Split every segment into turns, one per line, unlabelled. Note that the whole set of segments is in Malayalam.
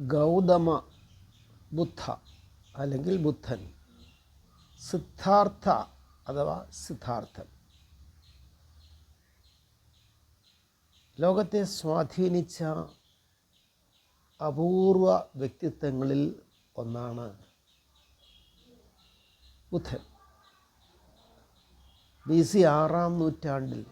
ഗൗതമ ബുദ്ധ അല്ലെങ്കിൽ ബുദ്ധൻ. സിദ്ധാർത്ഥ അഥവാ സിദ്ധാർത്ഥൻ. ലോകത്തെ സ്വാധീനിച്ച അപൂർവ വ്യക്തിത്വങ്ങളിൽ ഒന്നാണ് ബുദ്ധൻ. ബി സി ആറാം നൂറ്റാണ്ടിൽ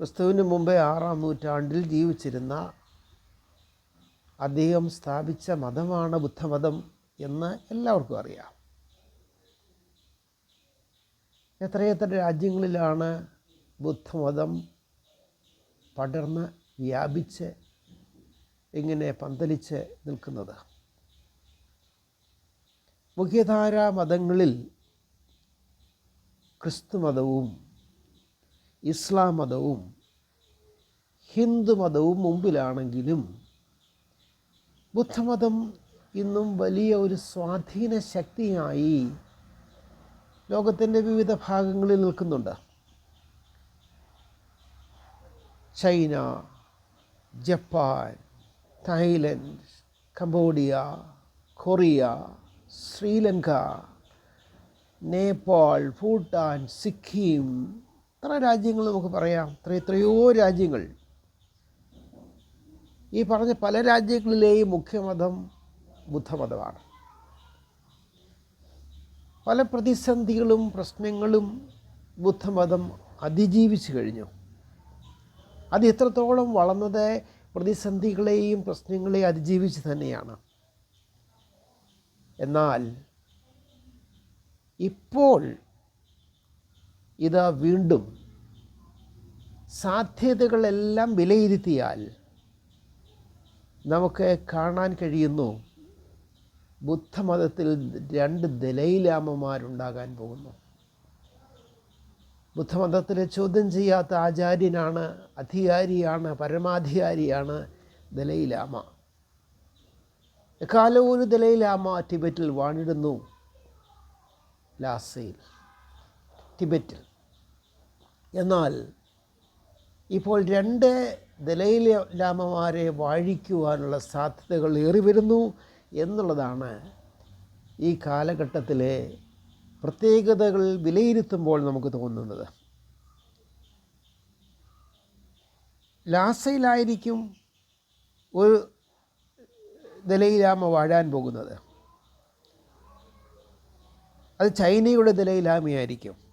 ക്രിസ്തുവിന് മുമ്പേ ആറാം നൂറ്റാണ്ടിൽ ജീവിച്ചിരുന്ന അദ്ദേഹം സ്ഥാപിച്ച മതമാണ് ബുദ്ധമതം എന്ന് എല്ലാവർക്കും അറിയാം. എത്രയെത്ര രാജ്യങ്ങളിലാണ് ബുദ്ധമതം പടർന്ന് വ്യാപിച്ച് ഇങ്ങനെ പന്തലിച്ച് നിൽക്കുന്നത്? മുഖ്യധാരാ മതങ്ങളിൽ ക്രിസ്തുമതവും ഇസ്ലാം മതവും ഹിന്ദു മതവും മുമ്പിലാണെങ്കിലും ബുദ്ധമതം ഇന്നും വലിയ ഒരു സ്വാധീന ശക്തിയായി ലോകത്തിന്റെ വിവിധ ഭാഗങ്ങളിൽ നിൽക്കുന്നുണ്ട്. China Japan Thailand Cambodia Korea Sri Lanka Nepal Bhutan Sikkim എത്ര രാജ്യങ്ങൾ നമുക്ക് പറയാം? എത്ര എത്രയോ രാജ്യങ്ങൾ. ഈ പറഞ്ഞ പല രാജ്യങ്ങളിലെയും മുഖ്യമതം ബുദ്ധമതമാണ്. പല പ്രതിസന്ധികളും പ്രശ്നങ്ങളും ബുദ്ധമതം അതിജീവിച്ചു കഴിഞ്ഞു. അത് എത്രത്തോളം വളർന്നത് പ്രതിസന്ധികളെയും പ്രശ്നങ്ങളെയും അതിജീവിച്ച് തന്നെയാണ്. എന്നാൽ ഇപ്പോൾ ഇത് വീണ്ടും സാധ്യതകളെല്ലാം വിലയിരുത്തിയാൽ നമുക്ക് കാണാൻ കഴിയുന്നു ബുദ്ധമതത്തിൽ രണ്ട് ദലൈലാമമാരുണ്ടാകാൻ പോകുന്നു. ബുദ്ധമതത്തിലെ ചോദ്യം ചെയ്യാത്ത ആചാര്യനാണ് അധികാരിയാണ് പരമാധികാരിയാണ് ദലൈലാമ. എക്കാലവും ഒരു ദലൈലാമ ടിബറ്റിൽ വാണിടുന്നു. ലാസയിൽ. ടിബറ്റിൽ. എന്നാൽ ഇപ്പോൾ രണ്ട് ദലൈലാമമാരെ വാഴിക്കുവാനുള്ള സാധ്യതകൾ ഏറി വരുന്നു എന്നുള്ളതാണ് ഈ കാലഘട്ടത്തിലെ പ്രത്യേകതകൾ വിലയിരുത്തുമ്പോൾ നമുക്ക് തോന്നുന്നത്. ലാസയിലായിരിക്കും ഒരു ദലൈലാമ വാഴാൻ പോകുന്നത്. അത് ചൈനയുടെ ദലൈലാമയായിരിക്കും.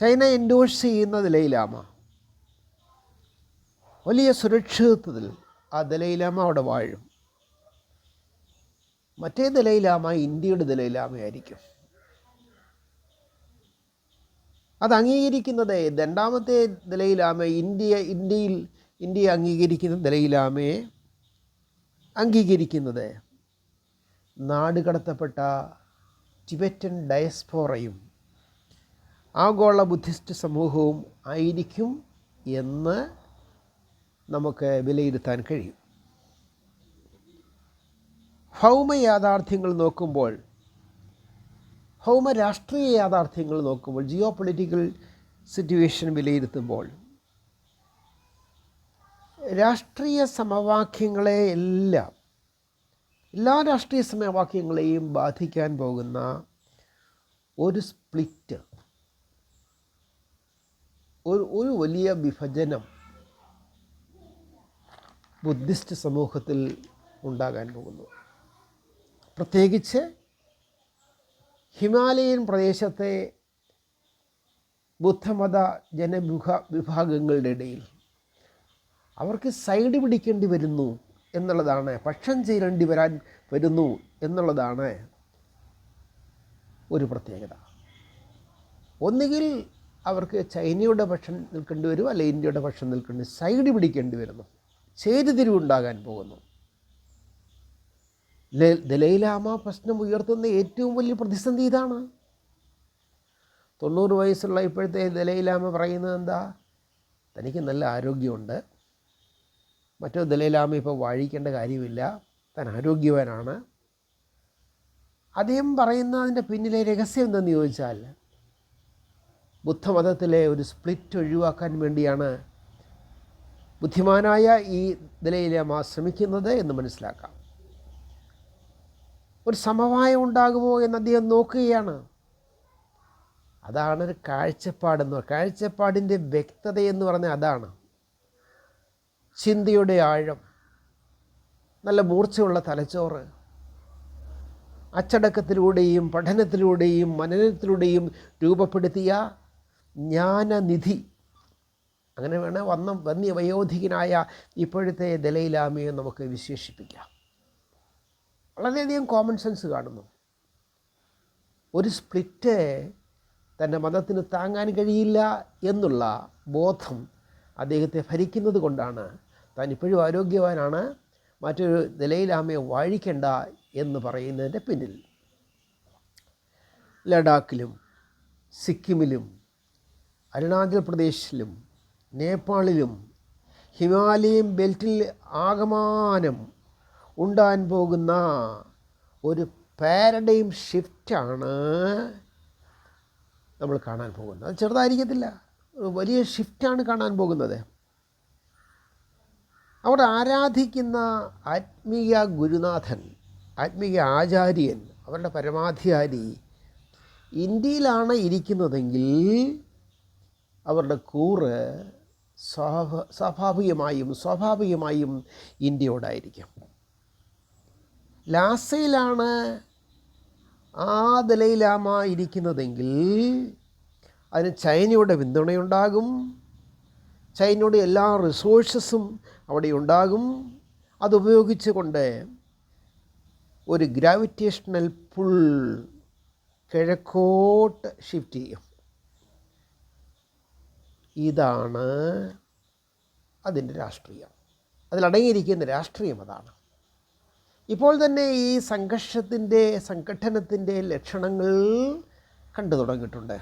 ചൈന എൻഡോഴ്സ് ചെയ്യുന്ന ദലൈലാമ. വലിയ സുരക്ഷിതത്വത്തിൽ ആ ദലൈലാമ അവിടെ വാഴും. മറ്റേ ദലൈലാമ ഇന്ത്യയുടെ ദലൈലാമയായിരിക്കും. അത് അംഗീകരിക്കുന്നത് രണ്ടാമത്തെ ദലൈലാമ ഇന്ത്യ ഇന്ത്യയിൽ ഇന്ത്യയെ അംഗീകരിക്കുന്ന ദലൈലാമയെ അംഗീകരിക്കുന്നത് നാടുകടത്തപ്പെട്ട ടിബറ്റൻ ഡയസ്പോറയും ആഗോള ബുദ്ധിസ്റ്റ് സമൂഹവും ആയിരിക്കും എന്ന് നമുക്ക് വിലയിരുത്താൻ കഴിയും. ഭൗമ യാഥാർത്ഥ്യങ്ങൾ നോക്കുമ്പോൾ ഭൗമ രാഷ്ട്രീയ യാഥാർത്ഥ്യങ്ങൾ നോക്കുമ്പോൾ ജിയോ പൊളിറ്റിക്കൽ സിറ്റുവേഷൻ വിലയിരുത്തുമ്പോൾ രാഷ്ട്രീയ സമവാക്യങ്ങളെ എല്ലാം എല്ലാ രാഷ്ട്രീയ സമവാക്യങ്ങളെയും ബാധിക്കാൻ പോകുന്ന ഒരു സ്പ്ലിറ്റ് ഒരു ഒരു വലിയ വിഭജനം ബുദ്ധിസ്റ്റ് സമൂഹത്തിൽ ഉണ്ടാകാൻ പോകുന്നു. പ്രത്യേകിച്ച് ഹിമാലയൻ പ്രദേശത്തെ ബുദ്ധമത ജനവിഭ വിഭാഗങ്ങളുടെ ഇടയിൽ അവർക്ക് സൈഡ് പിടിക്കേണ്ടി വരുന്നു എന്നുള്ളതാണ് പക്ഷം ചേരേണ്ടി വരാൻ വരുന്നു എന്നുള്ളതാണ് ഒരു പ്രത്യേകത. ഒന്നുകിൽ അവർക്ക് ചൈനയുടെ പക്ഷം നിൽക്കേണ്ടി വരും അല്ലെ ഇന്ത്യയുടെ പക്ഷം നിൽക്കേണ്ടി സൈഡ് പിടിക്കേണ്ടി വരുന്നു. ചേരുതിരിവുണ്ടാകാൻ പോകുന്നു. ദലൈലാമ പ്രശ്നം ഉയർത്തുന്ന ഏറ്റവും വലിയ പ്രതിസന്ധി ഇതാണ്. തൊണ്ണൂറ് വയസ്സുള്ള ഇപ്പോഴത്തെ ദലൈലാമ പറയുന്നത് എന്താ? തനിക്ക് നല്ല ആരോഗ്യമുണ്ട്. മറ്റോ ദലൈലാമ ഇപ്പോൾ വാഴിക്കേണ്ട കാര്യമില്ല. താൻ ആരോഗ്യവാനാണ്. അദ്ദേഹം പറയുന്നതിന്റെ പിന്നിലെ രഹസ്യം എന്തെന്ന് ചോദിച്ചാൽ ബുദ്ധമതത്തിലെ ഒരു സ്പ്ലിറ്റ് ഒഴിവാക്കാൻ വേണ്ടിയാണ് ബുദ്ധിമാനായ ഈ ദലയിലാമ ശ്രമിക്കുന്നത് എന്ന് മനസ്സിലാക്കാം. ഒരു സമവായം ഉണ്ടാകുമോ എന്ന് അദ്ദേഹം നോക്കുകയാണ്. അതാണ് ഒരു കാഴ്ചപ്പാടെന്ന് കാഴ്ചപ്പാടിന്റെ വ്യക്തത എന്ന് പറഞ്ഞാൽ അതാണ്. ചിന്തയുടെ ആഴം നല്ല മൂർച്ചയുള്ള തലച്ചോറ് അച്ചടക്കത്തിലൂടെയും പഠനത്തിലൂടെയും മനനത്തിലൂടെയും രൂപപ്പെടുത്തിയ ജ്ഞാനനിധി. അങ്ങനെ വേണേൽ വന്ന വന്യ വയോധികനായ ഇപ്പോഴത്തെ ദലൈലാമയെ നമുക്ക് വിശേഷിപ്പിക്കാം. വളരെയധികം കോമൺ സെൻസ് കാണുന്നു. ഒരു സ്പ്ലിറ്റ് തന്റെ മതത്തിന് താങ്ങാൻ കഴിയില്ല എന്നുള്ള ബോധം അദ്ദേഹത്തെ ഭരിക്കുന്നത് കൊണ്ടാണ് താൻ ഇപ്പോഴും ആരോഗ്യവാനാണ് മറ്റൊരു നിലയിലാമയെ വാഴിക്കേണ്ട എന്ന് പറയുന്നതിന്റെ പിന്നിൽ. ലഡാക്കിലും സിക്കിമിലും അരുണാചൽ പ്രദേശിലും നേപ്പാളിലും ഹിമാലയൻ ബെൽറ്റിൽ ആകമാനം ഉണ്ടാൻ പോകുന്ന ഒരു പാരഡൈം ഷിഫ്റ്റാണ് നമ്മൾ കാണാൻ പോകുന്നത്. അത് ചെറുതായിരിക്കത്തില്ല. വലിയ ഷിഫ്റ്റാണ് കാണാൻ പോകുന്നത്. അവർ ആരാധിക്കുന്ന ആത്മീയ ഗുരുനാഥൻ ആത്മീയ ആചാര്യൻ അവരുടെ പരമാധികാരി ഇന്ത്യയിലാണ് ഇരിക്കുന്നതെങ്കിൽ അവരുടെ കൂറ് സ്വാഭാ സ്വാഭാവികമായും സ്വാഭാവികമായും ഇന്ത്യയോടായിരിക്കും. ലാസയിലാണ് ആ ദലൈലാമ ഇരിക്കുന്നതെങ്കിൽ അതിന് ചൈനയുടെ പിന്തുണയുണ്ടാകും. ചൈനയുടെ എല്ലാ റിസോഴ്സസും അവിടെ ഉണ്ടാകും അതുപയോഗിച്ചുകൊണ്ട് ഒരു ഗ്രാവിറ്റേഷണൽ പുൾ കിഴക്കോട്ട് ഷിഫ്റ്റ് ചെയ്യും. ഇതാണ് അതിന്റെ രാഷ്ട്രീയം. അതിലടങ്ങിയിരിക്കുന്ന രാഷ്ട്രീയം അതാണ്. ഇപ്പോൾ തന്നെ ഈ സംഘർഷത്തിന്റെ സംഘട്ടനത്തിന്റെ ലക്ഷണങ്ങൾ കണ്ടു തുടങ്ങിയിട്ടുണ്ട്.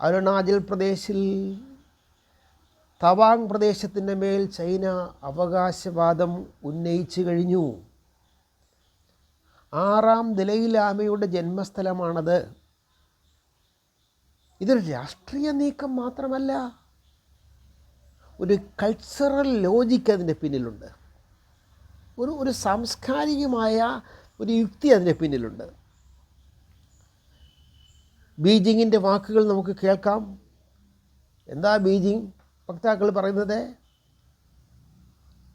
അരുണാചൽ പ്രദേശിൽ തവാങ് പ്രദേശത്തിന്റെ മേൽ ചൈന അവകാശവാദം ഉന്നയിച്ചു കഴിഞ്ഞു. ആറാം ദലൈലാമയുടെ ജന്മസ്ഥലമാണത്. ഇതൊരു രാഷ്ട്രീയ നീക്കം മാത്രമല്ല. ഒരു കൾച്ചറൽ ലോജിക്ക് അതിന്റെ പിന്നിലുണ്ട്. ഒരു ഒരു സാംസ്കാരികമായ ഒരു യുക്തി അതിന്റെ പിന്നിലുണ്ട്. ബീജിങ്ങിന്റെ വാക്കുകൾ നമുക്ക് കേൾക്കാം. എന്താ ബീജിങ്? വക്താക്കൾ പറയുന്നത്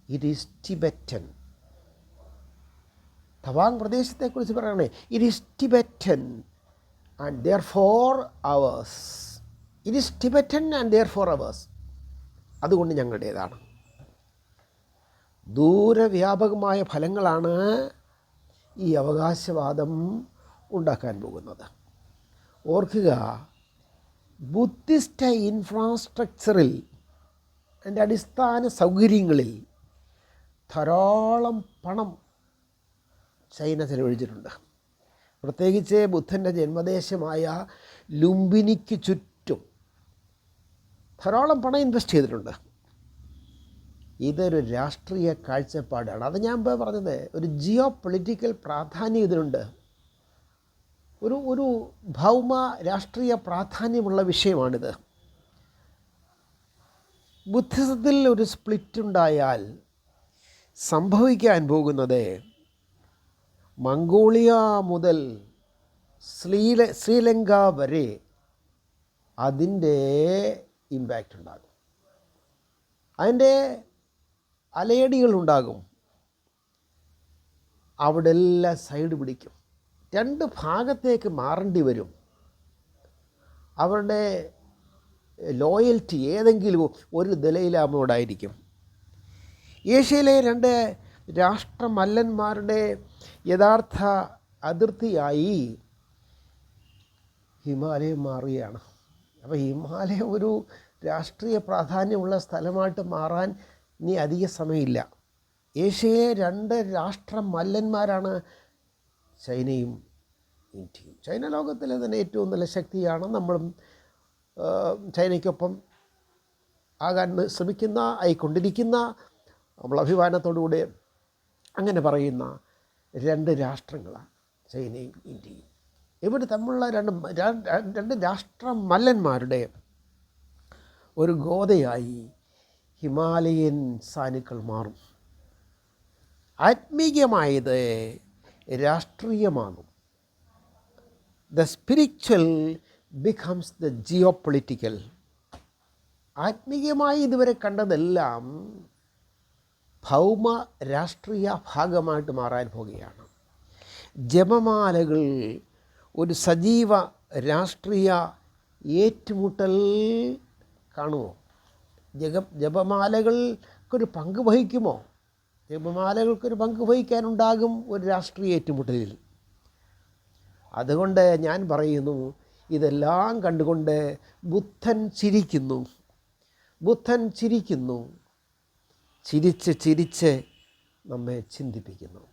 ഇറ്റ് ഈസ് ടിബറ്റൻ തവാങ് പ്രദേശത്തെക്കുറിച്ച് പറയണേ it is Tibetan for ours it is Tibetan and therefore ours അതുകൊണ്ട് ഞങ്ങളുടേതാണ്. ദൂരവ്യാപകമായ ഫലങ്ങളാണ് ഈ അവകാശവാദം ഉണ്ടാക്കാൻ പോകുന്നത്. ഓർക്കുക ബുദ്ധിസ്റ്റ് ഇൻഫ്രാസ്ട്രക്ചറിൽ എന്റെ അടിസ്ഥാന സൗകര്യങ്ങളിൽ ധാരാളം പണം ചൈന ചെലവഴിച്ചിട്ടുണ്ട് പ്രത്യേകിച്ച് ബുദ്ധന്റെ ജന്മദേശമായ ലുംബിനിക്ക് ചുറ്റും ധാരാളം പണം ഇൻവെസ്റ്റ് ചെയ്തിട്ടുണ്ട്. ഇതൊരു രാഷ്ട്രീയ കാഴ്ചപ്പാടാണ്. അത് ഞാൻ ഇപ്പോൾ പറഞ്ഞത് ഒരു ജിയോ പൊളിറ്റിക്കൽ പ്രാധാന്യം ഇതിനുണ്ട്. ഒരു ഒരു ഭൗമ രാഷ്ട്രീയ പ്രാധാന്യമുള്ള വിഷയമാണിത്. ബുദ്ധിസത്തിൽ ഒരു സ്പ്ലിറ്റ് ഉണ്ടായാൽ സംഭവിക്കാൻ പോകുന്നത് മംഗോളിയ മുതൽ ശ്രീല ശ്രീലങ്ക വരെ അതിന്റെ ഇമ്പാക്റ്റ് ഉണ്ടാകും. അതിന്റെ അലയടികളുണ്ടാകും. അവിടെ എല്ലാം സൈഡ് പിടിക്കും. രണ്ട് ഭാഗത്തേക്ക് മാറേണ്ടി വരും. അവരുടെ ലോയൽറ്റി ഏതെങ്കിലും ഒരു ദലയിലാമോടായിരിക്കും ഏഷ്യയിലെ രണ്ട് രാഷ്ട്രമല്ലന്മാരുടെ യഥാർത്ഥ അതിർത്തിയായി ഹിമാലയം മാറുകയാണ്. അപ്പോൾ ഹിമാലയം ഒരു രാഷ്ട്രീയ പ്രാധാന്യമുള്ള സ്ഥലമായിട്ട് മാറാൻ ഇനി അധിക സമയമില്ല. ഏഷ്യയിലെ രണ്ട് രാഷ്ട്ര മല്ലന്മാരാണ് ചൈനയും ഇന്ത്യയും. ചൈന ലോകത്തിലെ തന്നെ ഏറ്റവും നല്ല ശക്തിയാണ്. നമ്മളും ചൈനയ്ക്കൊപ്പം ആകാൻ ശ്രമിക്കുന്ന ആയിക്കൊണ്ടിരിക്കുന്ന നമ്മൾ അഭിമാനത്തോടുകൂടി അങ്ങനെ പറയുന്ന രണ്ട് രാഷ്ട്രങ്ങളാണ് ചൈനയും ഇന്ത്യയും ഇവർ തമ്മിലുള്ള രണ്ട് രണ്ട് രാഷ്ട്ര മല്ലന്മാരുടെ ഒരു ഗോതയായി ഹിമാലയൻ സാനുക്കൾ മാറും. ആത്മീയമായത് രാഷ്ട്രീയമാകും. The spiritual becomes the geopolitical ആത്മീയമായി ഇതുവരെ കണ്ടതെല്ലാം ഭൗമ രാഷ്ട്രീയ ഭാഗമായിട്ട് മാറാൻ പോകുകയാണ്. ജപമാലകൾ ഒരു സജീവ രാഷ്ട്രീയ ഏറ്റുമുട്ടൽ കാണുമോ? ജഗ ജപമാലകൾക്കൊരു പങ്ക് വഹിക്കുമോ? ജപമാലകൾക്കൊരു പങ്ക് വഹിക്കാനുണ്ടാകും ഒരു രാഷ്ട്രീയ ഏറ്റുമുട്ടലിൽ. അതുകൊണ്ട് ഞാൻ പറയുന്നു ഇതെല്ലാം കണ്ടുകൊണ്ട് ബുദ്ധൻ ചിരിക്കുന്നു. ബുദ്ധൻ ചിരിക്കുന്നു. ചിരിച്ച് ചിരിച്ച് നമ്മെ ചിന്തിപ്പിക്കുന്നു.